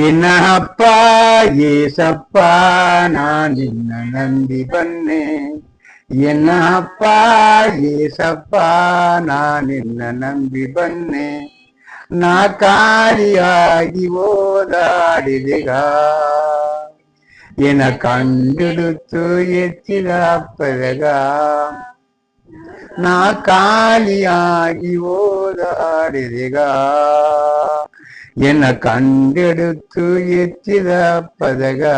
ಏನಪ್ಪ ಏಸಪ್ಪ ನಾನಿನ್ನ ನಂಬಿ ಬನ್ನೆ ಏನಪ್ಪ ಏಸಪ್ಪ ನಾನಿನ್ನ ನಂಬಿ ಬನ್ನೆ ನಾ ಕಾಲಿಯಾಗಿ ಓದಾಡಿದೆಗ ಎನ ಕಂಡುಡುತ್ತು ಎತ್ತಿದ ಪದಗ ನಾ ಕಾಲಿಯಾಗಿ ಓದಾಡಿದೆಗ என கண்டெடுத்து எச்சித பதகா.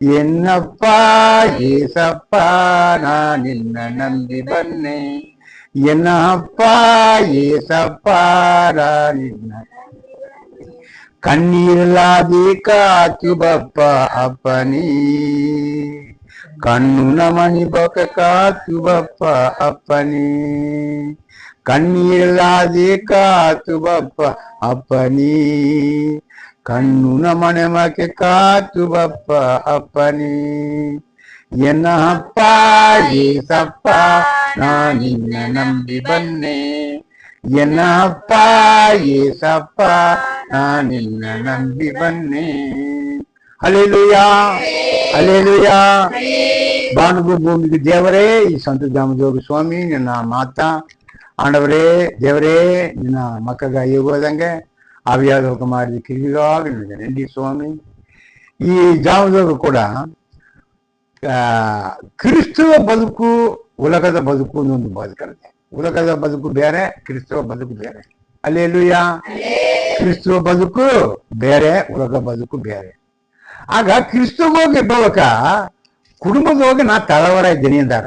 என்னப்பா ஏசப்பா நான் என்ன நம்பி வந்தேன்? என்னப்பா ஏசப்பா நான் என்ன கண்ணீரில்லாதே காத்துபப்பா அப்பனே కన్నున మణిపొక కాతుబప్ప అప్పని ಕಾತು ಬಪ್ಪ ಅಪ್ಪನಿ ಕಣ್ಣೀರಲಾದಿ ಕಾತು ಬಪ್ಪ ಅಪ್ಪನಿ ಕಣ್ಣುನ ಮನೆ ಮಕೆ ಕಾತು ಬಪ್ಪ ಅಪ್ಪನಿ ಎನ್ನ ಅಪ್ಪ ಏಸಪ್ಪ ನಾ ನಿನ್ನ ನಂಬಿ ಬನ್ನೆ ಎನ್ನ ಅಪ್ಪ ಏಸಪ್ಪ ನಾ ನಿನ್ನ ನಂಬಿ ಬನ್ನೆ ಅಲೆಲುಯಾ ಅಲೆಲುಯಾ ಬಾನುಗು ಭೂಮಿಗೆ ದೇವರೇ ಈ ಸಂತ ದಾಮೋದರ ಸ್ವಾಮಿ ನಿನ್ನ ಮಾತ ஆண்டவரே, தேவரே, நின்ன மக்களுக்கு ஐயோ ಹೋದಂಗೆ ಆವಿಯಾದವ್ರು ಮಾಡಿದ ಕಿವಿಗಾಗಿ ನಡೆದಿ ಸ್ವಾಮಿ ಈ ಜಾವದವರು ಕೂಡ ಕ್ರಿಸ್ತವ ಬದುಕು ಉಲಕದ ಬದುಕು ಒಂದು ಬದುಕಂತೆ ಉಲಕದ ಬದುಕು ಬೇರೆ ಕ್ರಿಸ್ತವ ಬದುಕು ಬೇರೆ ಅಲ್ಲೆಲ್ಲೂಯ ಕ್ರಿಸ್ತವ ಬದುಕು ಬೇರೆ ಉಲಕ ಬದುಕು ಬೇರೆ ಆಗ ಕ್ರಿಸ್ತವೋಗಿ ಬದುಕ ಕುಟುಂಬದೋಗಿ ನಾ ತಳವರ ಇದ್ದೀನಿ ಅಂದಾರ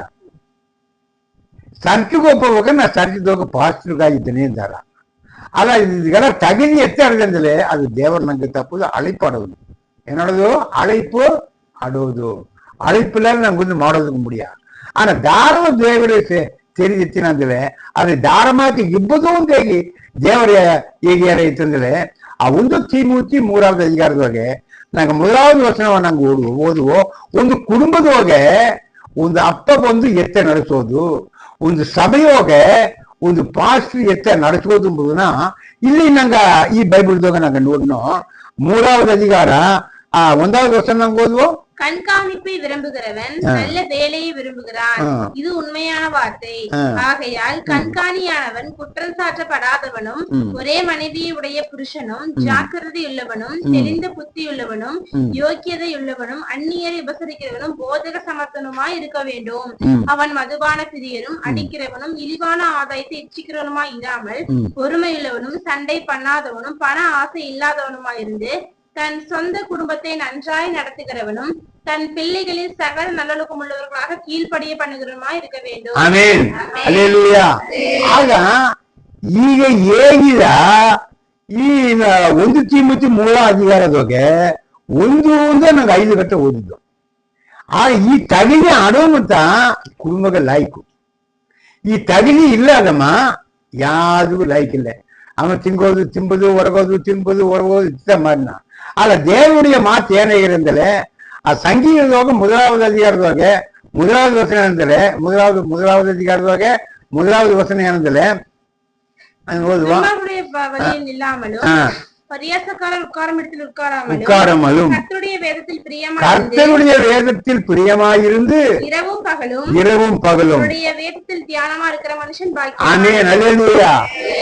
ಸರ್ಜಿಗೋಪುವಾಗ ಸರ್ಜಿದೋಗ ಪಾಸಿಟಿವ್ಗಾಗಿದ್ದೇನೆ ಅಲ್ಲ ಇದೆಲ್ಲ ತಗದಿ ಎತ್ತರದಿಂದಲೇ ಅದು ದೇವರ ನಂಗೆ ತಪ್ಪುದು ಅಳಿಪಾಡೋದು ಏನೋದು ಅಳಿಪು ಆಡೋದು ಅಳಿಪಿಲ್ಲ ನಂಗೆ ಒಂದು ಮಾಡೋದಕ್ಕೆ ಮುಡಿಯ ಆನ ದಾರವ ದೇವರು ತಿಳಿದಿತ್ತಿನಂದ್ರೆ ಅದು ದಾರ ಮಾತಿ ಇಬ್ಬದು ಅಂತೇಳಿ ದೇವರ ಏರಿಯಾರ ಇತ್ತಂದ್ರೆ ಆ ಒಂದು ತೀಮೂರ್ತಿ ಮೂರಾவது ಅಧಿಕಾರದೊಳಗೆ ನಂಗೆ ಮೊದಲಾவது ವಚನವ ನಂಗೆ ಓಡುವ ಓದುವ ಒಂದು ಕುಟುಂಬದೊಳಗೆ ಒಂದು ಅಪ್ಪ ಬಂದು ಎತ್ತೆ ನಡೆಸೋದು ಒಂದು ಸಭೆಯೋಗೆ ಒಂದು ಪಾಶ್ಚಿಯತೆ ನಡೆಸೋದು ಎಂಬುದನ್ನ ಇಲ್ಲಿ ನಂಗ ಈ ಬೈಬಲ್ದಾಗ ನಂಗೆ ನೋಡ್ನು ಮೂರಾவது ಅಧಿಕಾರ ಆ ಒಂದಾவது ವರ್ಷ ನಂಗೆ ಓದ್ವು கண்காணிப்பை விரும்புகிறவன். நல்ல வேலையை விரும்புகிறான். இது உண்மையான வார்த்தை. ஆகையால் கண்காணியானவன் குற்றம் சாட்டப்படாதவனும் ம். ஒரே மனைவியை உடைய புருஷனும் ஜாக்கிரதையுள்ளவனும் தெளிந்த புத்தியுள்ளவனும். யோக்கியதையுள்ளவனும் அந்நியரை உபசரிக்கிறவனும் போதக சமர்த்தனுமாய் இருக்க வேண்டும். அவன் மதுபான பிரியரும் அடிக்கிறவனும் இழிவான ஆதாயத்தை இச்சிக்கிறவனுமாய் இராமல் ம். பொறுமையுள்ளவனும் சண்டை பண்ணாதவனும் பண ஆசை இல்லாதவனுமாய் இருந்து தன் சொந்த குடும்பத்தை நன்றாய் நடத்துகிறவனும் தன் பிள்ளைகளில் சகல நல்லொழுக்கம் உள்ளவர்களாக கீழ்ப்படிய பண்ணுகிறவனுமாய் இருக்க வேண்டும் ಆಮೇನ್ ಅಲ್ಲೆಲೂಯ ಆಗ ಈಗ ಹೇಗಿದ ಈ ನ- ಒಂದು ತಿಮ್ಮತಿ ಮೂಲ ಅಧಿಕಾರದೊಳಗೆ ಒಂದು ಒಂದೇ ನಂಗೆ ಐದು ಗಂಟೆ ಓದಿದ್ದು ಆಗ ಈ ತಗಿಲಿ ಅಡೋಮಂತ ಕುಟುಂಬಕ್ಕೆ ಲಾಯ್ಕು ಈ ತಗಿಲಿ ಇಲ್ಲದಮ್ಮ ಯಾರಿಗೂ ಲಾಯ್ಕ್ ಇಲ್ಲ ಅವನು ತಿಂಗೋದು ತಿಂಬುದು ಹೊರಗೋದು ತಿಂಬುದು ಹೊರಗೋದು ಇಷ್ಟ ಮಾಡಿನ ஆனா தேவனுடைய மாத்தேனை இருந்தல சங்கீத இருந்தவங்க முதலாவது அதிகாரத்தவங்க முதலாவது வசனம் இருந்தல முதலாவது முதலாவது அதிகாரத்தவங்க முதலாவது வசனம் இருந்தல அங்க பரியாசக்காரர் உட்காரும் இடத்தில் உட்காராமலும் உட்காராமலும் கர்த்தருடைய வேதத்தில் பிரியமாய் கர்த்தருடைய வேதத்தில் பிரியமாயிருந்து இரவும் பகலும் இரவும் பகலும் அவருடைய வேதத்தில் தியானமா இருக்கிற மனுஷன் பாக்கியம் ஆமே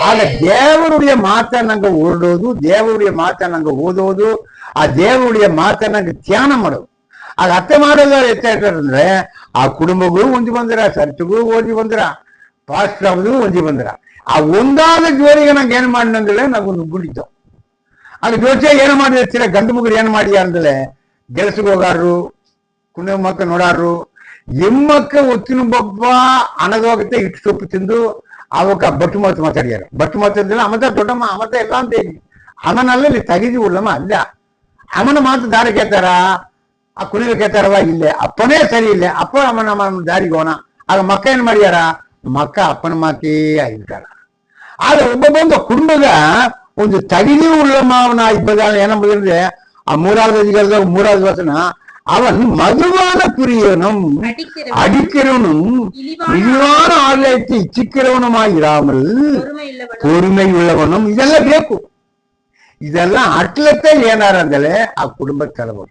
ஆக தேவனுடைய ಮಾತ ನಂಗೆ ಓಡೋದು ದೇವರುடைய ಮಾತ ನಂಗೆ ಓದೋದು ಆ ದೇವರುடைய ಮಾತ ನಂಗೆ ಧ್ಯಾನ ಮಾಡೋದು ಅದು ಅರ್ಥ ಮಾಡೋದಾರ ಎತ್ತಾಯ್ತಂದ್ರೆ ಆ ಕುಟುಂಬಗೂ ಹೊಂದಿ ಬಂದ್ರ ಸರ್ಚ್ಗೂ ಓದಿ ಬಂದ್ರ ಪಾಸ್ಟ್ ಅವ್ರಿಗೂ ಹೊಂದಿ ಬಂದ್ರ ಆ ಒಂದಾದ ಜೋರಿಗೆ ನಂಗೆ ಏನ್ ಅದು ಜೋಚೆ ಏನು ಮಾಡಿರ್ತೀರ ಗಂಡು ಮುಗುರು ಏನು ಮಾಡಿ ಅಂದ್ರೆ ಗೆಲ್ಸಿಗೆ ಹೋಗಾರು ಕುಣಿಯ ಮಕ್ಕ ನೋಡಾರು ಎಮ್ಮಕ್ಕ ಒತ್ತಿನ ಬೊಬ್ಬ ಅನದೋಗತ್ತೆ ಇಟ್ಟು ಸೊಪ್ಪು ತಿಂದು ಅವಕ್ಕ ಬಟ್ಟು ಮಾತು ಮಾತಾಡ್ಯಾರ. ಬಟ್ಟು ಮಾತಾಡಿದ್ರೆ ಅಮತ ದೊಡ್ಡಮ್ಮ, ಅಮತ ಎಲ್ಲ ಅಂತ ಹೇಳಿ. ಅವನಲ್ಲಿ ತಗಿದಿ ಉಳ್ಳಮ್ಮ ಅಲ್ಲ. ಅಮನ ಮಾತು ದಾರಿ ಕೇಳ್ತಾರ? ಆ ಕುಣಿಗೆ ಕೇಳ್ತಾರವ? ಇಲ್ಲೇ. ಅಪ್ಪನೇ ಸರಿ ಇಲ್ಲ. ಅಪ್ಪ ಅಮ್ಮನ ಅಮ್ಮನ ದಾರಿಗೆ ಹೋಣ ಆಗ ಮಕ್ಕ ಏನ್ ಮಾಡ್ಯಾರ? ಮಕ್ಕ ಅಪ್ಪನ ಮಾತೇ ಆಗಿರ್ತಾರ ಆದ್ರೆ ಒಬ್ಬೊಬ್ಬೊಂದು ಕುಟುಂಬದ கொஞ்சம் தகுதி உள்ளமாவனா இப்பதான் ஏன்னா மூணாவது அதிகாரி மூணாவது வசனம் அவன் மதுவான பிரியனும் அடிக்கிறவனும் இழிவான ஆலயத்தை இச்சிக்கிறவனுமாய் இராமல் பொறுமை உள்ளவனும் இதெல்லாம் கேட்கும் இதெல்லாம் அட்லத்தை ஏனாரந்தல அக்குடும்ப குடும்ப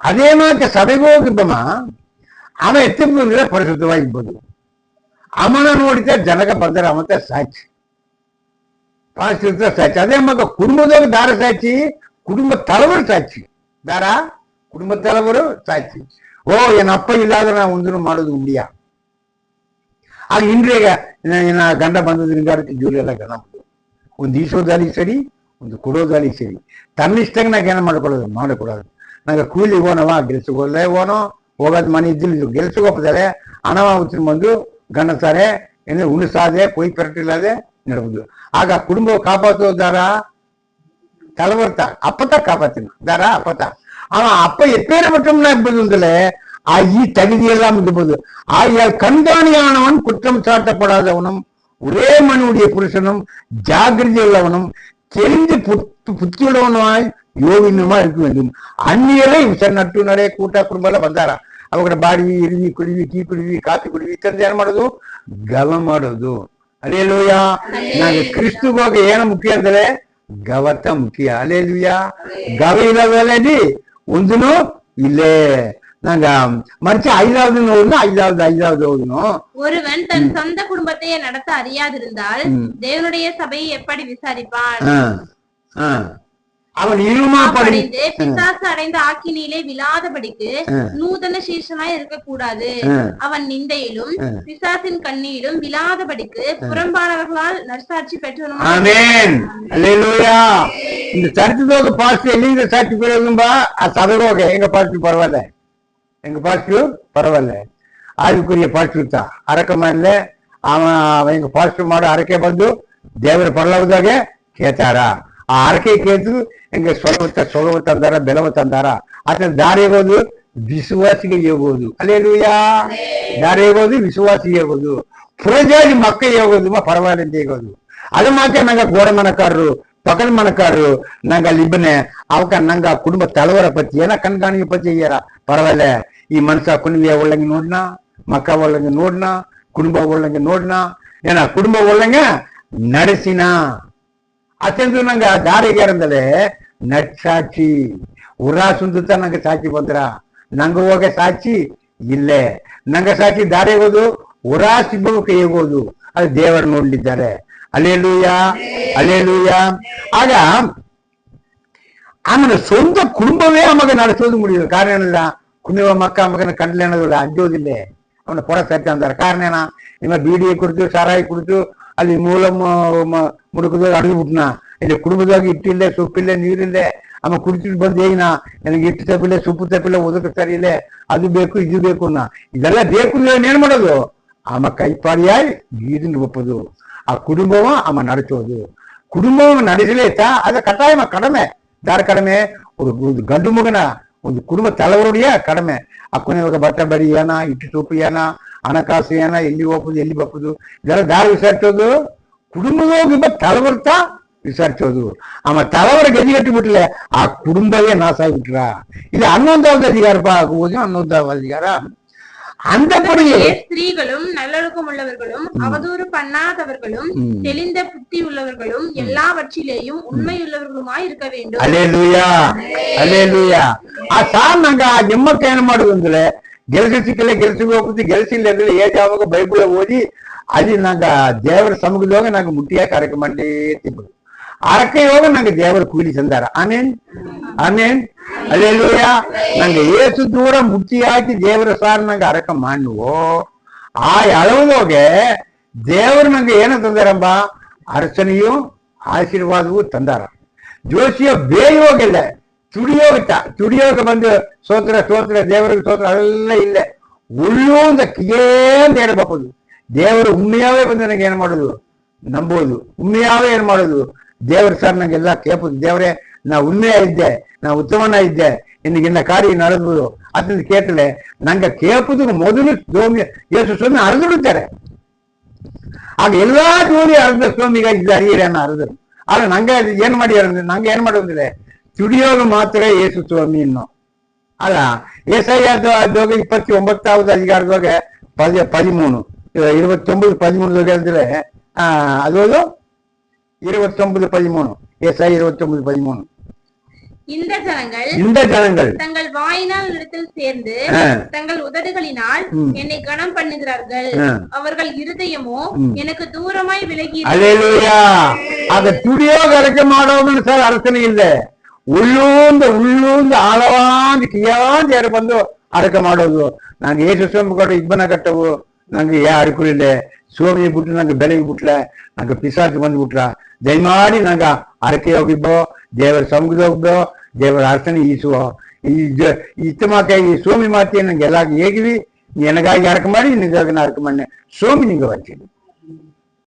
அதே மாதிரி சபைகோகிபமா அவன் எத்தனை பரிசுத்தவாய் போது அவனை நோடித்த ஜனக பந்தராமத்தை சாட்சி பாசிட்டிவ் தான் சாட்சி. அதே மாதிரி குடும்பத்தோட தார சாட்சி குடும்ப தலைவர் சாட்சி. தாரா குடும்ப தலைவரும் சாட்சி. ஓ என் அப்பா இல்லாத நான் ஒன்றும் மாடுது முடியா ஆக இன்றைய நான் கண்ட பந்ததுக்கு ஜூலியெல்லாம் கண்ண முடியும் ಒಂದು ಈಸೋದಾಲಿ ಸರಿ ಒಂದು ಕೊಡೋದಾಲಿ ಸರಿ ತನ್ನ ಇಷ್ಟಂಗೆ ನಾವು ಏನು ಮಾಡ್ಕೊಳ್ಳೋದು ಮಾಡக்கூடாದು ನಂಗೆ ಕೂಲಿ ಹೋನವ ಗೆಲ್ಸಕ್ಕೆ ಹೋಗಲೇ ಹೋನೋ ಹೋಗೋದು ಮನೆ ಇದ್ದಿಲ್ಲ ಗೆಲ್ಸಕ್ಕೆ ಹೋಗ್ತಾರೆ ಹಣವ ಉತ್ಕೊಂಡು ಬಂದು ಗಂಡಸಾರೆ ಏನು ಉಣಿಸಾದೆ ಕೊಯ್ ಪೆರಟಿಲ್ಲದೆ ನಡಬಹುದು ಆಗ ಕುಟುಂಬ ಕಾಪಾತೋದಾರ தலைவர்த்தா அப்பதான் காப்பாத்தினான் தாரா அப்பதான் அவன் அப்ப எப்பேர மட்டும்னா இருப்பதுல ஆகி தகுதி எல்லாம் இருப்பது ஆகியால் கண்காணியானவன் குற்றம் சாட்டப்படாதவனும் ஒரே மனுடைய புருஷனும் ஜாகிரதை உள்ளவனும் தெரிந்து புத்து புத்தியுள்ளவனுமாய் யோகினுமா இருக்க வேண்டும் அந்நியரை ಸರ್ ನಟ್ಟು ನಡೆ ಕೂಟ ಕುಟುಂಬ ಎಲ್ಲ ಬಂದಾರ ಅವಾಗ ಬಾಡಿ ಇರುವಿ ಕುಡಿವಿ ಟೀ ಕುಡಿವಿ ಕಾಫಿ ಕುಡಿವಿ ಇತ್ತಂದ್ರೆ ಏನ್ ಮಾಡೋದು ಗವ ಮಾಡೋದು ಅಲ್ಲೇಲೂಯ ನಂಗೆ ಕ್ರಿಸ್ತುಗೋಗ ಏನು ಮುಖ್ಯ ಅಂದ್ರೆ ಗವತ ಮುಖ್ಯ ಅಲ್ಲೇಲೂಯ ಗವ ಇಲ್ಲದಲ್ಲಿ ಒಂದನು ಇಲ್ಲೇ நாங்க மறுச்சு ஐந்தாவது ஓடணும் ஐந்தாவது ஐந்தாவது ஓடணும் ஒருவன் தன் சொந்த குடும்பத்தையே நடத்த அறியாதிருந்தால் ம். தேவனுடைய சபையை எப்படி விசாரிப்பான் ஆ, ஆ. அவன் இழுமாப்படைந்து பிசாசு அடைந்த ஆக்கினிலே விழாதபடிக்கு நூதன சீசனாய் இருக்கக்கூடாது. அவன் நிந்தையிலும் பிசாசின் கண்ணியிலும் விழாதபடிக்கு புறம்பானவர்களால் நற்சாட்சி பெற்றவனுமா? இந்த சரித்திரோக பாஸ்ட் எல்லிங்க சாட்சி பெறுவதும்பா சதரோக எங்க பாஸ்ட் பரவாயில்ல. எங்க பாஸ்ட் பரவாயில்ல. அதுக்குரிய ಪಾಸ್ಟರ್ ತಾ ಅರಕ அவன் அவன் எங்க ಪಾಸ್ಟರ್ மாட ಅರಕೆ ಬಂದು தேவர ಪರಲೋಕದಾಗೆ கேட்டாரா? ಆರಕೆ ಕೇತು ಹಿಂಗೆ ಸೊಲವು ಸೊಲವು ತಂದಾರ ಬೆಲವು ತಂದಾರ ಆತನ ದಾರಿಗೋದು ವಿಶ್ವಾಸಿಗೆ ಹೋಗೋದು ಅಲ್ಲೇಲುಯ್ಯ ದಾರಿಗೋದು ವಿಶ್ವಾಸಿಗೆ ಹೋಗೋದು ಪ್ರಜಾಜಿ ಮಕ್ಕಳು ಹೋಗೋದು ಪರವಾಗಿಲ್ಲ ಹೋಗೋದು ಅದು ಮಾತ್ರ ನಂಗೆ ಗೋಡ ಮನಕಾರರು பகல் மனக்காரரு நாங்க லிபனே அவக்க நாங்க குடும்ப தலைவரை பத்தி ஏன்னா கண்காணிக்க பத்தி ஐயரா பரவாயில்ல ಈ ಮನುಷ್ಯ ಕುಣಿವಿಯ ಒಳ್ಳಂಗೆ ನೋಡ್ನಾ ಮಕ್ಕ ಒಳ್ಳಂಗೆ ನೋಡ್ನಾ ಕುಟುಂಬ ಒಳ್ಳಂಗೆ ನೋಡ್ನಾ ಏನ ಕುಟುಂಬ ಒಳ್ಳಂಗೆ ನಡೆಸಿನಾ ಅತ್ಯಂತ ನಂಗ ದಾರಿಗೆ ನಟ್ ಸಾಕ್ಷಿ ಉರಾ ಸುಂದ್ರ ನಂಗೆ ಸಾಕ್ಷಿ ಬಂದ್ರ? ನಂಗ ಹೋಗ ಸಾಕ್ಷಿ ಇಲ್ಲೇ. ನಂಗ ಸಾಕ್ಷಿ ದಾರಿ ಹೋದು ಉರಾ ಸಿಬ್ಬಕ್ಕೆ ಹೋಗೋದು. ಅದು ದೇವರು ನೋಡ್ಲಿದ್ದಾರೆ. Alleluia alleluia. ಆಗ ಆಮೇಲೆ ಸ್ವಂತ ಕುಟುಂಬವೇ ಅವಾಗ ನಡೆಸೋದು ಮುಡಿಯೋದು ಕಾರಣ ಏನಿಲ್ಲ? ಕುಣಿವ ಮಕ್ಕ ಮಗನ ಕಂಡ್ಲೆ ಅನ್ನೋದಿಲ್ಲ ಅಂಜೋದಿಲ್ಲ. ಅವನ ಪೊರ ಸತ್ಯ ಅಂತಾರೆ. ಕಾರಣ ಏನ? ನಿಮ್ಮ ಬೀಡಿ ಕುಡಿದು, ಸಾರಾಯಿ ಕುಡಿದು ಅಲ್ಲಿ ಮೂಲ ಮುಡುಕದಾಗ ಅಡಗಿಬಿಟ್ನ ಇಲ್ಲಿ ಕುಟುಂಬದಾಗ ಇಟ್ಟಿಲ್ಲ ಸೊಪ್ಪಿಲ್ಲ ನೀರಿಲ್ಲ ಆಮೇಲೆ ಕುಡಿತಿಟ್ಟು ಬಂದು ಈಗ ನಾ ನನಗೆ ಇಟ್ಟು ತಪ್ಪಿಲ್ಲ ಸೊಪ್ಪು ತಪ್ಪಿಲ್ಲ ಓದಕ್ಕೆ ಸರಿ ಇಲ್ಲ ಅದು ಬೇಕು ಇದು ಬೇಕು ನಾ ಇದೆಲ್ಲ ಬೇಕು ಅಂದ್ರೆ ಏನು ಮಾಡೋದು ಆಮ ಕೈಪಾಡಿಯಾಗಿ ನೀರನ್ನು ಒಪ್ಪದು ಆ ಕುಟುಂಬವ ಆಮ ನಡೆಸೋದು ಕುಟುಂಬವನ್ನು ನಡೆಸಲೇತಾ ಅದ ಕಟಾಯಮ ಕಡಿಮೆ ದಾರ ಕಡಿಮೆ ಒಂದು ಗಂಡು ಮಗನ ಒಂದು ಕುಟುಂಬ ತಲೆವರುಡಿಯ ಕಡಿಮೆ ಆ ಕೊನೆ ಭತ್ತ ಬರಿ ಏನ ಇಟ್ಟು ಸೊಪ್ಪು ಏನ ಹಣಕಾಸು ಏನ ಎಲ್ಲಿ ಹೋಗ್ಬೋದು ಎಲ್ಲಿ ಬಪ್ಪದು ಇದೆಲ್ಲ ದಾರಿ ವಿಚಾರಿಸೋದು ಕುಟುಂಬದೋಗಿಬ್ಬ ತಲವರ್ತಾ ವಿಚಾರಿಸೋದು ಆಮ ತಲವರ ಗದಿಗಟ್ಟು ಬಿಟ್ಲೆ ಆ ಕುಟುಂಬವೇ ನಾಶ ಆಗ್ಬಿಟ್ರ ಇದು ಹನ್ನೊಂದಾவது ಅಧಿಕಾರಪ್ಪ ಆಗುವುದು ಹನ್ನೊಂದಾவது ಅಧಿಕಾರ அந்தபடி ஸ்திரீகளும் நல்லொழுக்கம் உள்ளவர்களும் அவதூறு பண்ணாதவர்களும் தெளிந்த புத்தி உள்ளவர்களும் எல்லாவற்றிலேயும் உண்மையுள்ளவர்களுமாய் இருக்க வேண்டும் அலே லூயா அலே லூயா ಆ ಸಾರ್ ನಂಗೆ ಆ ಜಮ್ಮಕ್ಕೆ ಏನು ಮಾಡುದು ಅಂದ್ರೆ ಗೆಲ್ಸಿ ಸಿಕ್ಕಿಲ್ಲ ಗೆಲ್ಸಿಗೋಗ್ಬಿಟ್ಟು ಗೆಲ್ಸಿಲ್ಲ ಅಂದ್ರೆ ಏಟ್ ಯಾವಾಗ ಬೈಬಲ್ ಓದಿ ಅಲ್ಲಿ ನಂಗೆ ದೇವರ ಸಮ್ಮುಖದಾಗ ನಂಗೆ ಮುಟ್ಟಿಯ ಕಾರ್ಯಕ್ರಮ ಮಾಡ್ಲಿತ್ತಿದ್ರು ಅರಕೆಯೋಗ ನಂಗೆ ದೇವರ ಕೂಲಿ ಸಂದಾರ ಆಮೇನ್ ಆಮೇನ್ ಅಲ್ಲೆಲ್ಲೂಯ ನಂಗೆ ಏಸು ದೂರ ಮುಟ್ಟಿ ಹಾಕಿ ದೇವರ ಸಾರ್ ನಂಗೆ ಅರಕ ಮಾಡುವು ಆ ಎಳವದೋಗೆ ದೇವರು ನಂಗೆ ಏನು ತಂದಾರಂಬ ಅರಸನೆಯು ಆಶೀರ್ವಾದವೂ ತಂದಾರ ಜೋಶಿಯ ಬೇಯೋಗಿಲ್ಲ ತುಡಿಯೋಗಿಟ್ಟ ತುಡಿಯೋಗ ಬಂದು ಸೋತ್ರ ಸ್ತೋತ್ರ ದೇವರಿಗೆ ಸ್ತೋತ್ರ ಎಲ್ಲ ಇಲ್ಲೇ. ಉಳ್ಳು ಅಂತ ಅಂತ ಹೇಳ್ಬಹುದು ದೇವರು ಉಮ್ಮಿಯಾವೇ ಬಂದು ನನಗೆ ಏನು ಮಾಡೋದು? ನಂಬೋದು. ಉಮ್ಮಿಯಾವೇ ಏನು ಮಾಡೋದು? ದೇವರು ಸರ್, ನಂಗೆಲ್ಲ ಕೇಳ್ಬೋದು. ದೇವರೇ, ನಾ ಉಮ್ಮೆಯ ಇದ್ದೆ, ನಾ ಉತ್ತಮನ ಇದ್ದೆ ನಿನ್ನ ಕಾರ್ಯ ನಡೆದು ಅದನ್ನ ಕೇಟಲೆ ನಂಗೆ ಕೇಪುದು ಮೊದಲು ಸ್ವಾಮಿ, ಯೇಸು ಸ್ವಾಮಿ ಹರಿದು ಬಿಡ್ತಾರೆ. ಆಗ ಎಲ್ಲಾ ಜೋಡಿ ಅರ್ಧ ಸ್ವಾಮಿಗಾಗಿ ಹರಿಯರನ್ನ ಹರಿದ್ರು ಆದ್ರೆ ನಂಗೆ ಏನ್ ಮಾಡಿ ನಂಗೆ ಏನ್ ಮಾಡೋದಿಲ್ಲ ತುಡಿಯೋನು ಮಾತ್ರ ಯೇಸು ಸ್ವಾಮಿ ಇನ್ನು. ಅಲ್ಲ ಎಸ್ಐದು ಅದೋಗ ಇಪ್ಪತ್ತಿ ಒಂಬತ್ತಾವದು ಅಧಿಕಾರದೋಗ ಪದ ಪದಿಮೂನು ಇರುವತ್ತೊಂಬದು ಪದಿಮೂನುದೋಗ ಅಂದ್ರೆ இருபத்தொன்பது பதிமூணு எஸ்ஐ இருபத்தொன்பது பதிமூணு இந்த ஜனங்கள் இந்த ஜனங்கள் தங்கள் வாயினால் இடத்தில் சேர்ந்து தங்கள் உதடுகளினால் என்னை கணம் பண்ணுகிறார்கள். அவர்கள் இருதயமோ எனக்கு தூரமாய் விலகி அதை துடியோ கிடைக்க மாட்டோம்னு சார் அரசனை இல்லை. ಉಳ್ಳೂಂದ ಉಳ್ಳೂಂದ ಆಳವಾಗಿ ಕಿಯಾಂತ ಯಾರು ಬಂದು ಅಡಕ ಮಾಡೋದು? ನಂಗೆ ಏಸು ಸ್ವಾಮಿ ಕೊಟ್ಟು ಇಬ್ಬನ ಕಟ್ಟವು. ನಂಗೆ ಯಾ ಅಡಕುಳಿಲ್ಲ ಸ್ವಾಮಿ ಬಿಟ್ಟು ನಂಗೆ ಬೆಳಗ್ಗೆ ಬಿಟ್ಲೆ. ನಂಗೆ ಪಿಸಾಚ್ ಬಂದ್ಬಿಟ್ಲ ದಯಮಾಡಿ ನಂಗೆ ಅಡಕೆ ಹೋಗಿಬ್ಬೋ, ದೇವರ ಸಮುದ್ರ ಹೋಗ್ಬೋ ದೇವರ ಅರ್ಚನೆ ಈಸುವ. ಈ ಇತ್ತಮಾಕ ಈ ಸ್ವಾಮಿ ಮಾತೆ ನಂಗೆ ಎಲ್ಲ ಹೇಗಿವಿ ನಿನಗಾಗಿ ಅಡಕ ಮಾಡಿ, ನಿನಗಾಗಿ ನಾ ಅಡಕ ಮಾಡಿ ಸ್ವಾಮಿ ನಿಂಗೆ ಬರ್ತೀನಿ